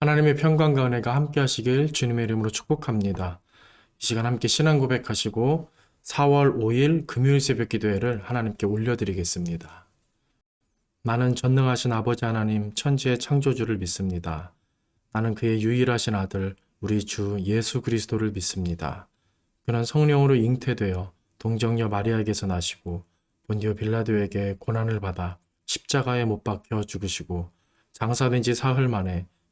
하나님의 평강과 은혜가 함께 하시길 주님의 이름으로 축복합니다. 이 시간 함께 신앙 고백하시고 4월 5일 금요일 새벽 기도회를 하나님께 올려드리겠습니다. 나는 전능하신 아버지 하나님 천지의 창조주를 믿습니다. 나는 그의 유일하신 아들 우리 주 예수 그리스도를 믿습니다. 그는 성령으로 잉태되어 동정녀 마리아에게서 나시고 본디오 빌라도에게 고난을 받아 십자가에 못 박혀 죽으시고 장사된 지 사흘 만에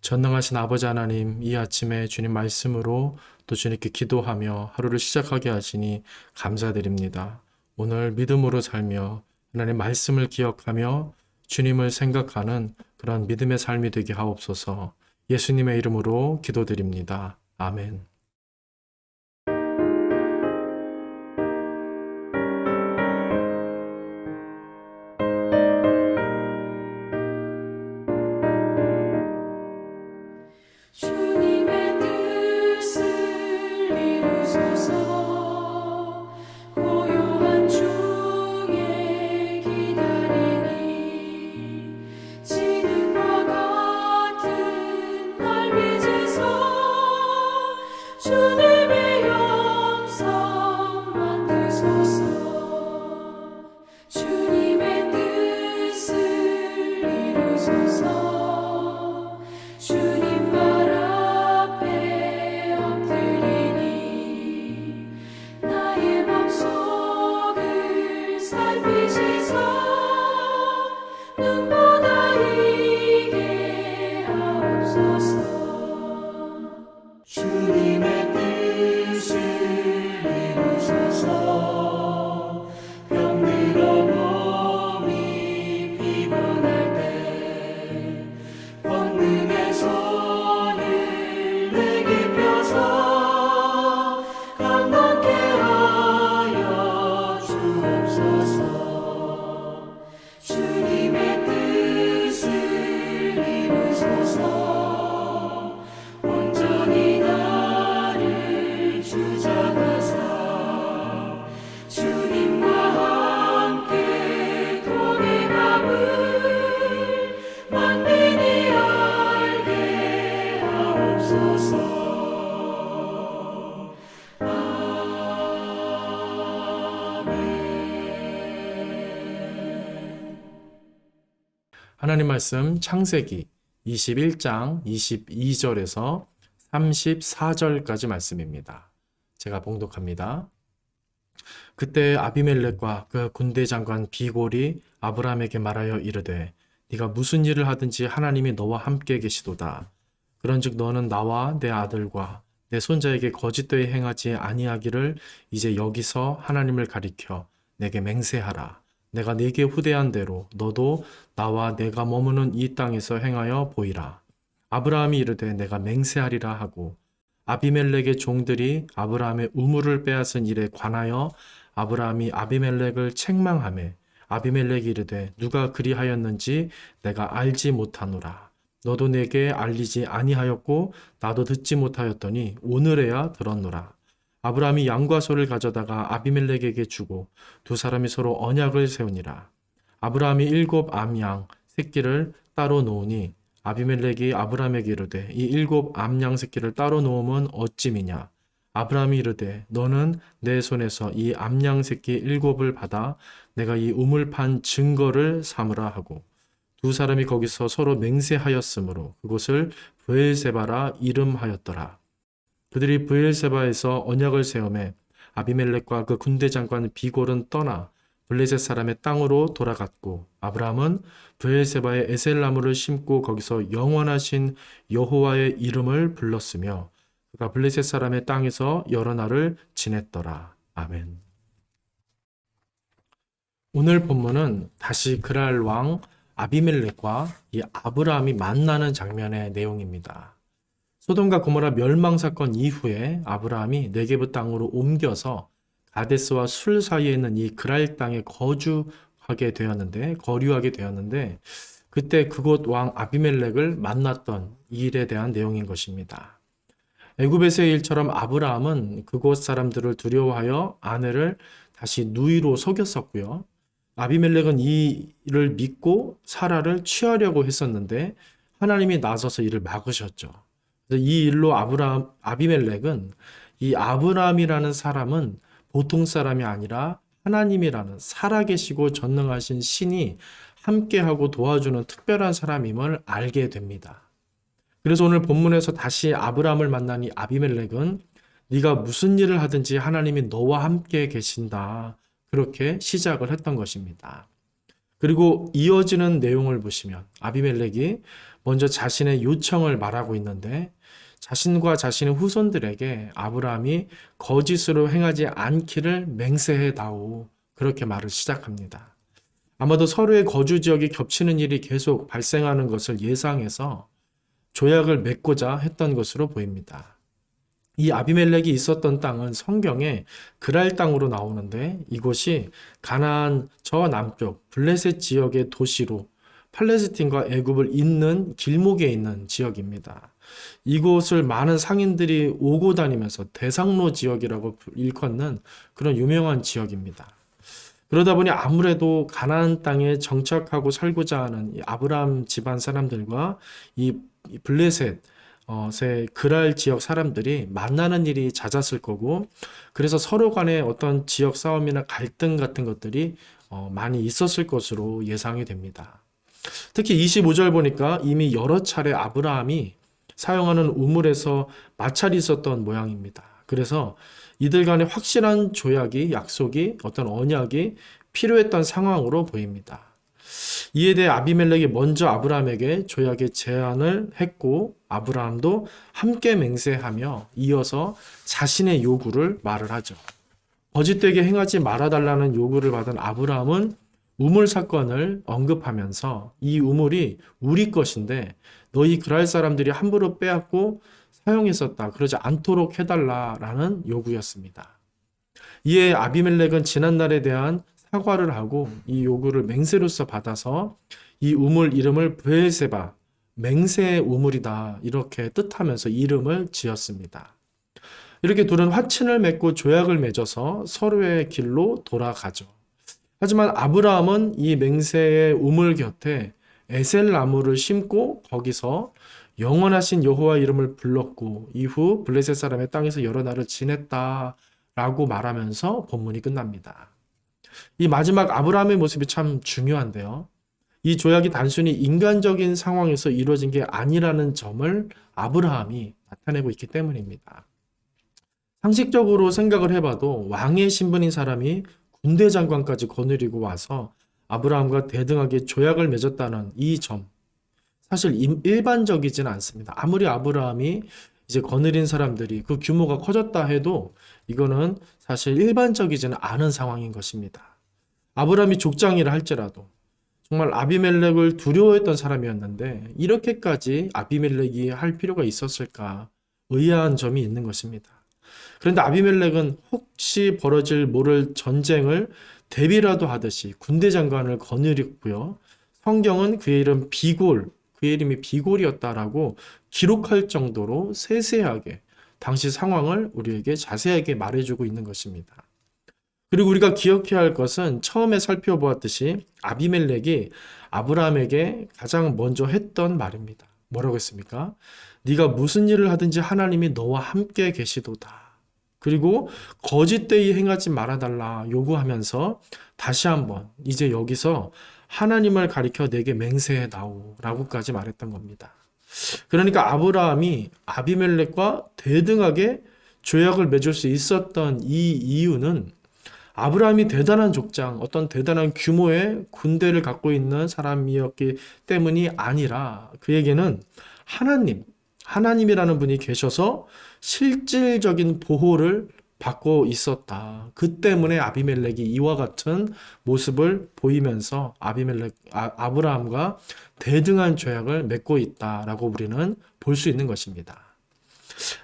전능하신 아버지 하나님, 이 아침에 주님 말씀으로 또 주님께 기도하며 하루를 시작하게 하시니 감사드립니다. 오늘 믿음으로 살며 하나님 말씀을 기억하며 주님을 생각하는 그런 믿음의 삶이 되게 하옵소서 예수님의 이름으로 기도드립니다. 아멘. 하나님 말씀 창세기 21장 22절에서 34절까지 말씀입니다. 제가 봉독합니다. 그때 아비멜렉과 그 군대 장관 비골이 아브라함에게 말하여 이르되 네가 무슨 일을 하든지 하나님이 너와 함께 계시도다. 그런즉 너는 나와 내 아들과 내 손자에게 거짓되이 행하지 아니하기를 이제 여기서 하나님을 가리켜 내게 맹세하라. 내가 네게 후대한 대로 너도 나와 내가 머무는 이 땅에서 행하여 보이라. 아브라함이 이르되 내가 맹세하리라 하고 아비멜렉의 종들이 아브라함의 우물을 빼앗은 일에 관하여 아브라함이 아비멜렉을 책망하매 아비멜렉이 이르되 누가 그리하였는지 내가 알지 못하노라. 너도 내게 알리지 아니하였고 나도 듣지 못하였더니 오늘에야 들었노라. 아브라함이 양과 소를 가져다가 아비멜렉에게 주고 두 사람이 서로 언약을 세우니라. 아브라함이 일곱 암양 새끼를 따로 놓으니 아비멜렉이 아브라함에게 이르되 이 일곱 암양 새끼를 따로 놓으면 어찌미냐 아브라함이 이르되 너는 내 손에서 이 암양 새끼 일곱을 받아 내가 이 우물 판 증거를 삼으라 하고 두 사람이 거기서 서로 맹세하였으므로 그곳을 브엘세바라 이름하였더라 그들이 브엘세바에서 언약을 세우매 아비멜렉과 그 군대 장관 비골은 떠나 블레셋 사람의 땅으로 돌아갔고 아브라함은 브엘세바에 에셀나무를 심고 거기서 영원하신 여호와의 이름을 불렀으며 그가 블레셋 사람의 땅에서 여러 날을 지냈더라. 아멘. 오늘 본문은 다시 그랄 왕 아비멜렉과 이 아브라함이 만나는 장면의 내용입니다. 소돔과 고모라 멸망 사건 이후에 아브라함이 네게브 땅으로 옮겨서 가데스와 술 사이에 있는 이 그랄 땅에 거주하게 되었는데 거류하게 되었는데 그때 그곳 왕 아비멜렉을 만났던 이 일에 대한 내용인 것입니다. 애굽에서의 일처럼 아브라함은 그곳 사람들을 두려워하여 아내를 다시 누이로 속였었고요. 아비멜렉은 이 일을 믿고 사라를 취하려고 했었는데 하나님이 나서서 이를 막으셨죠. 이 일로 아브라함 아비멜렉은 이 아브라함이라는 사람은 보통 사람이 아니라 하나님이라는 살아계시고 전능하신 신이 함께하고 도와주는 특별한 사람임을 알게 됩니다. 그래서 오늘 본문에서 다시 아브라함을 이 아비멜렉은 네가 무슨 일을 하든지 하나님이 너와 함께 계신다. 그렇게 시작을 했던 것입니다. 그리고 이어지는 내용을 보시면 아비멜렉이 먼저 자신의 요청을 말하고 있는데 자신과 자신의 후손들에게 아브라함이 거짓으로 행하지 않기를 맹세해 다오. 그렇게 말을 시작합니다. 아마도 서로의 거주 지역이 겹치는 일이 계속 발생하는 것을 예상해서 조약을 맺고자 했던 것으로 보입니다. 이 아비멜렉이 있었던 땅은 성경에 그랄 땅으로 나오는데 이곳이 가나안 저 남쪽 블레셋 지역의 도시로 팔레스틴과 애굽을 잇는 길목에 있는 지역입니다. 이곳을 많은 상인들이 오고 다니면서 대상로 지역이라고 일컫는 그런 유명한 지역입니다. 그러다 보니 아무래도 가나안 땅에 정착하고 살고자 하는 이 아브라함 집안 사람들과 이 블레셋 의 그랄 지역 사람들이 만나는 일이 잦았을 거고 그래서 서로 간에 어떤 지역 싸움이나 갈등 같은 것들이 어, 많이 있었을 것으로 예상이 됩니다. 특히 25절 보니까 이미 여러 차례 아브라함이 사용하는 우물에서 마찰이 있었던 모양입니다. 그래서 이들 간에 확실한 조약이, 약속이, 어떤 언약이 필요했던 상황으로 보입니다. 이에 대해 아비멜렉이 먼저 아브라함에게 조약의 제안을 했고 아브라함도 함께 맹세하며 이어서 자신의 요구를 말을 하죠. 거짓되게 행하지 말아달라는 요구를 받은 아브라함은 우물 사건을 언급하면서 이 우물이 우리 것인데 너희 그랄 사람들이 함부로 빼앗고 사용했었다. 그러지 않도록 해달라라는 요구였습니다. 이에 아비멜렉은 지난날에 대한 사과를 하고 이 요구를 맹세로서 받아서 이 우물 이름을 브엘세바 맹세의 우물이다 이렇게 뜻하면서 이름을 지었습니다. 이렇게 둘은 화친을 맺고 조약을 맺어서 서로의 길로 돌아가죠. 하지만 아브라함은 이 맹세의 우물 곁에 에셀 나무를 심고 거기서 영원하신 여호와 이름을 불렀고 이후 블레셋 사람의 땅에서 여러 날을 지냈다라고 말하면서 본문이 끝납니다. 이 마지막 아브라함의 모습이 참 중요한데요. 이 조약이 단순히 인간적인 상황에서 이루어진 게 아니라는 점을 아브라함이 나타내고 있기 때문입니다. 상식적으로 생각을 해봐도 왕의 신분인 사람이 군대 장관까지 거느리고 와서 아브라함과 대등하게 조약을 맺었다는 이 점. 사실 일반적이지는 않습니다. 아무리 아브라함이 이제 거느린 사람들이 그 규모가 커졌다 해도 이거는 사실 일반적이지는 않은 상황인 것입니다. 아브라함이 족장이라 할지라도 정말 아비멜렉을 두려워했던 사람이었는데 이렇게까지 아비멜렉이 할 필요가 있었을까 의아한 점이 있는 것입니다. 그런데 아비멜렉은 혹시 벌어질 모를 전쟁을 대비라도 하듯이 군대 장관을 거느렸고요. 성경은 그의 이름 비골, 그의 이름이 비골이었다라고 기록할 정도로 세세하게 당시 상황을 우리에게 자세하게 말해주고 있는 것입니다. 그리고 우리가 기억해야 할 것은 처음에 살펴보았듯이 아비멜렉이 아브라함에게 가장 먼저 했던 말입니다. 뭐라고 했습니까? 네가 무슨 일을 하든지 하나님이 너와 함께 계시도다. 그리고 거짓되이 행하지 말아달라 요구하면서 다시 한번 이제 여기서 하나님을 가리켜 내게 맹세해 다오라고까지 말했던 겁니다. 그러니까 아브라함이 아비멜렉과 대등하게 조약을 맺을 수 있었던 이 이유는 아브라함이 대단한 족장, 어떤 대단한 규모의 군대를 갖고 있는 사람이었기 때문이 아니라 그에게는 하나님, 하나님이라는 분이 계셔서 실질적인 보호를 받고 있었다. 그 때문에 아비멜렉이 이와 같은 모습을 보이면서 아비멜렉 아, 아브라함과 대등한 조약을 맺고 있다라고 우리는 볼 수 있는 것입니다.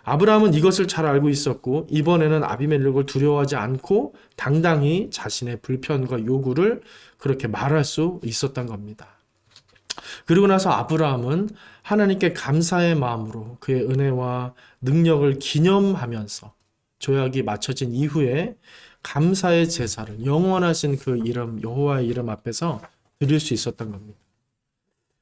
아브라함은 이것을 잘 알고 있었고 이번에는 아비멜렉을 두려워하지 않고 당당히 자신의 불편과 요구를 그렇게 말할 수 있었던 겁니다. 그리고 나서 아브라함은 하나님께 감사의 마음으로 그의 은혜와 능력을 기념하면서 조약이 맞춰진 이후에 감사의 제사를 영원하신 그 이름 여호와의 이름 앞에서 드릴 수 있었던 겁니다.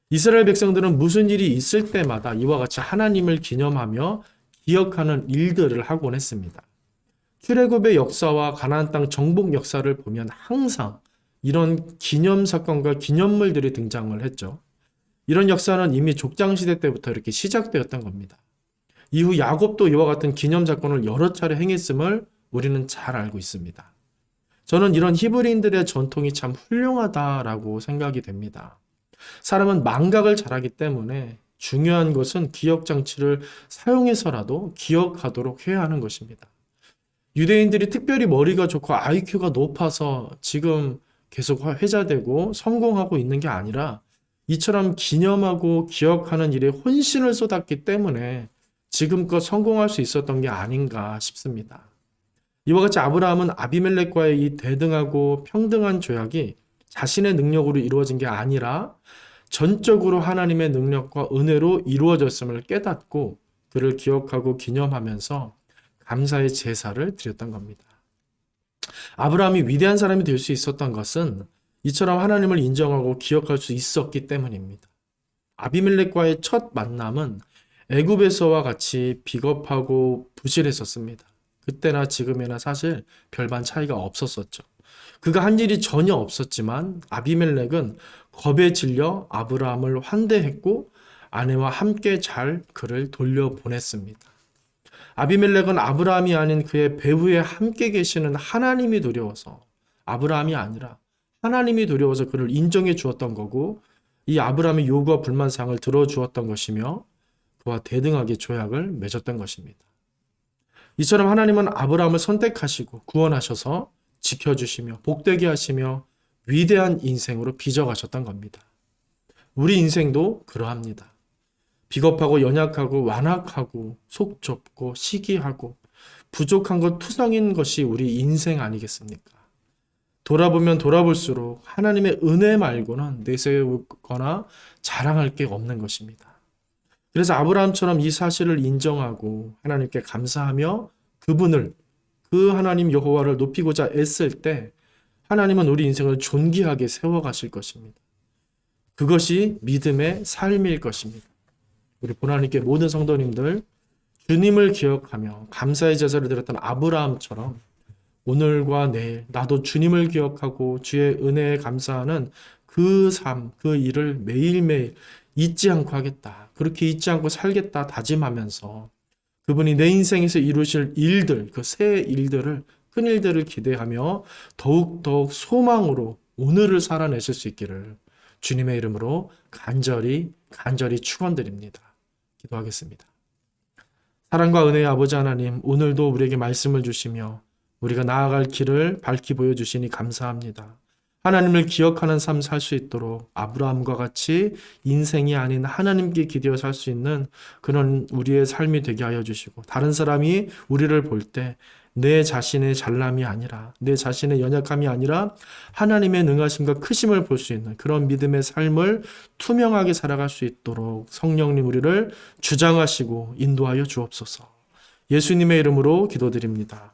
이스라엘 백성들은 무슨 일이 있을 때마다 이와 같이 하나님을 기념하며 기억하는 일들을 하곤 했습니다. 출애굽의 역사와 가나안 땅 정복 역사를 보면 항상 이런 기념 사건과 기념물들이 등장을 했죠. 이런 역사는 이미 족장 시대 때부터 이렇게 시작되었던 겁니다. 이후 야곱도 이와 같은 기념 사건을 여러 차례 행했음을 우리는 잘 알고 있습니다. 저는 이런 히브리인들의 전통이 참 훌륭하다라고 생각이 됩니다. 사람은 망각을 잘하기 때문에 중요한 것은 기억 장치를 사용해서라도 기억하도록 해야 하는 것입니다. 유대인들이 특별히 머리가 좋고 IQ가 높아서 지금 계속 회자되고 성공하고 있는 게 아니라 이처럼 기념하고 기억하는 일에 혼신을 쏟았기 때문에 지금껏 성공할 수 있었던 게 아닌가 싶습니다. 이와 같이 아브라함은 아비멜렉과의 이 대등하고 평등한 조약이 자신의 능력으로 이루어진 게 아니라 전적으로 하나님의 능력과 은혜로 이루어졌음을 깨닫고 그를 기억하고 기념하면서 감사의 제사를 드렸던 겁니다. 아브라함이 위대한 사람이 될 수 있었던 것은 이처럼 하나님을 인정하고 기억할 수 있었기 때문입니다. 아비멜렉과의 첫 만남은 애굽에서와 같이 비겁하고 부실했었습니다. 그때나 지금이나 사실 별반 차이가 없었었죠. 그가 한 일이 전혀 없었지만 아비멜렉은 겁에 질려 아브라함을 환대했고 아내와 함께 잘 그를 돌려보냈습니다. 아비멜렉은 아브라함이 아닌 그의 배후에 함께 계시는 하나님이 두려워서 아브라함이 아니라 하나님이 두려워서 그를 인정해 주었던 거고 이 아브라함의 요구와 불만사항을 들어주었던 것이며 그와 대등하게 조약을 맺었던 것입니다. 이처럼 하나님은 아브라함을 선택하시고 구원하셔서 지켜주시며 복되게 하시며 위대한 인생으로 빚어가셨던 겁니다. 우리 인생도 그러합니다. 비겁하고 연약하고 완악하고 속 좁고 시기하고 부족한 것 투성인 것이 우리 인생 아니겠습니까? 돌아보면 돌아볼수록 하나님의 은혜 말고는 내세우거나 자랑할 게 없는 것입니다. 그래서 아브라함처럼 이 사실을 인정하고 하나님께 감사하며 그분을 그 하나님 여호와를 높이고자 애쓸 때 하나님은 우리 인생을 존귀하게 세워 가실 것입니다. 그것이 믿음의 삶일 것입니다. 우리 보나님께 모든 성도님들 주님을 기억하며 감사의 제사를 드렸던 아브라함처럼 오늘과 내일 나도 주님을 기억하고 주의 은혜에 감사하는 그 삶, 그 일을 매일매일 잊지 않고 하겠다. 그렇게 잊지 않고 살겠다 다짐하면서 그분이 내 인생에서 이루실 일들, 그 새 일들을 큰 일들을 기대하며 더욱더욱 소망으로 오늘을 살아내실 수 있기를 주님의 이름으로 간절히 간절히 축원드립니다. 기도하겠습니다. 사랑과 은혜의 아버지 하나님, 오늘도 우리에게 말씀을 주시며 우리가 나아갈 길을 밝히 보여주시니 감사합니다. 하나님을 기억하는 삶 살 수 있도록 아브라함과 같이 인생이 아닌 하나님께 기대어 살 수 있는 그런 우리의 삶이 되게 하여 주시고 다른 사람이 우리를 볼 때 내 자신의 잘남이 아니라 내 자신의 연약함이 아니라 하나님의 능하심과 크심을 볼 수 있는 그런 믿음의 삶을 투명하게 살아갈 수 있도록 성령님 우리를 주장하시고 인도하여 주옵소서. 예수님의 이름으로 기도드립니다.